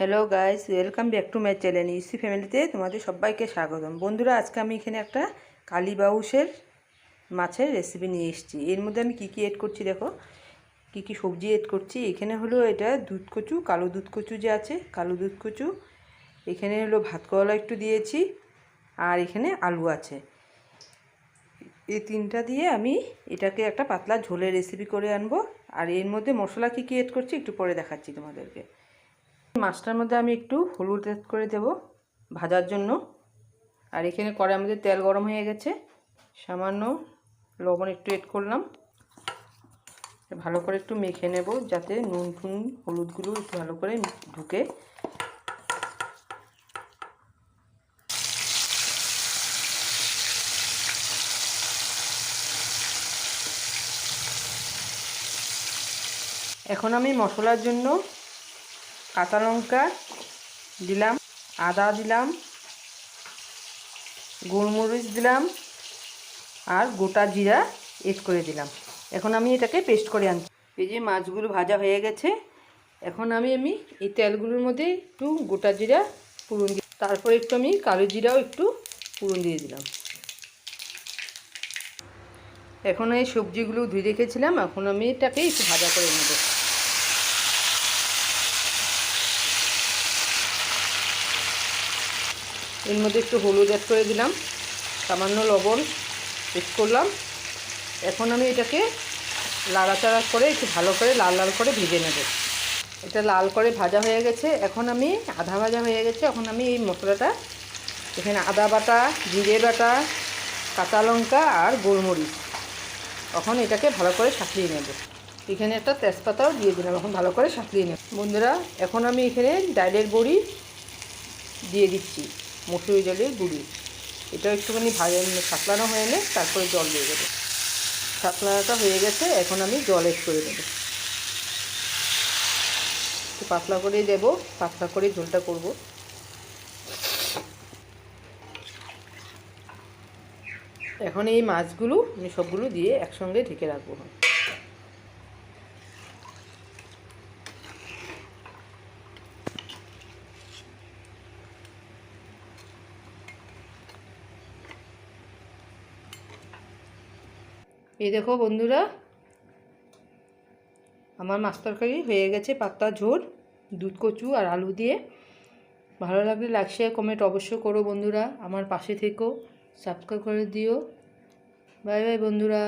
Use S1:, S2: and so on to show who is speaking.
S1: Hello guys welcome back to my channel EC ফ্যামিলিতে তোমাদের সবাইকে স্বাগতম। বন্ধুরা, আজকে আমি এখানে একটা কালীবাউসের মাছের রেসিপি নিয়ে এসেছি। এর মধ্যে আমি কী কী এড করছি দেখো? কী কী সবজি এড করছি? এখানে হলো এটা দুধ কচু, কালো দুধ কচু যে আছে, কালো দুধ কচু। এখানে হলো ভাত কলা একটু দিয়েছি, আর এখানে আলু আছে। এই তিনটা দিয়ে আমি এটাকে একটা পাতলা ঝোলের রেসিপি করে আনব। আর এর মধ্যে মশলা কী কী এড করছি একটু পরে দেখাচ্ছি তোমাদেরকে। মাছটার মধ্যে আমি একটু হলুদ এড করে দেব ভাজার জন্য। আর এখানে কড়াই আমাদের তেল গরম হয়ে গেছে। সামান্য লবণ একটু এড করলাম। ভালো করে একটু মেখে নেব যাতে নুন টুন হলুদগুলো একটু ভালো করে ঢুকে। এখন আমি মশলার জন্য কাঁচা লঙ্কা দিলাম, আদা দিলাম, গোলমরিচ দিলাম আর গোটা জিরা এড করে দিলাম। এখন আমি এটাকে পেস্ট করে আনছি। এই যে মাছগুলো ভাজা হয়ে গেছে, এখন আমি আমি এই তেলগুলোর মধ্যে একটু গোটা জিরা পুরন দিই তারপর একটু আমি কালো জিরাও একটু পুরন দিয়ে দিলাম। এখন এই সবজিগুলো ধুয়ে রেখেছিলাম, এখন আমি এটাকে একটু ভাজা করে নেব। এর মধ্যে একটু হলুদ অ্যাড করে দিলাম, সামান্য লবণ এড করলাম। এখন আমি এটাকে লাড়াচাড়া করে, একটু ভালো করে লাল লাল করে ভেজে নেব। এটা লাল করে ভাজা হয়ে গেছে। এখন আমি আধা ভাজা হয়ে গেছে। এখন আমি এই মশলাটা, এখানে আদা বাটা, জিরে বাটা, কাঁচা লঙ্কা আর গোলমরিচ, এখন এটাকে ভালো করে সাঁতলিয়ে নেব। এখানে একটা তেজপাতাও দিয়ে দিলাম, এখন ভালো করে সাঁতলিয়ে নেব। বন্ধুরা, এখন আমি এখানে ডাইলের বড়ি দিয়ে দিচ্ছি। মসুরি জলের গুঁড়ি এটা একটুখানি ভাজা সাতলানো হয়ে এলে তারপরে জল দিয়ে দেবো। সাতলানোটা হয়ে গেছে, এখন আমি জল এড করে দেবো পাতলা করেই দেবো, পাতলা করে ঝোলটা করব। এখন এই মাছগুলো, আমি সবগুলো দিয়ে একসঙ্গে ঢেকে রাখব। এই দেখো বন্ধুরা, আমার মাছ তরকারি হয়ে গেছে পাত্তা ঝোল, দুধ কচু আর আলু দিয়ে। ভালো লাগলে লাইক শেয়ার কমেন্ট অবশ্যই করো বন্ধুরা, আমার পাশে থেকো সাবস্ক্রাইব করে দিও। বাই বাই বন্ধুরা।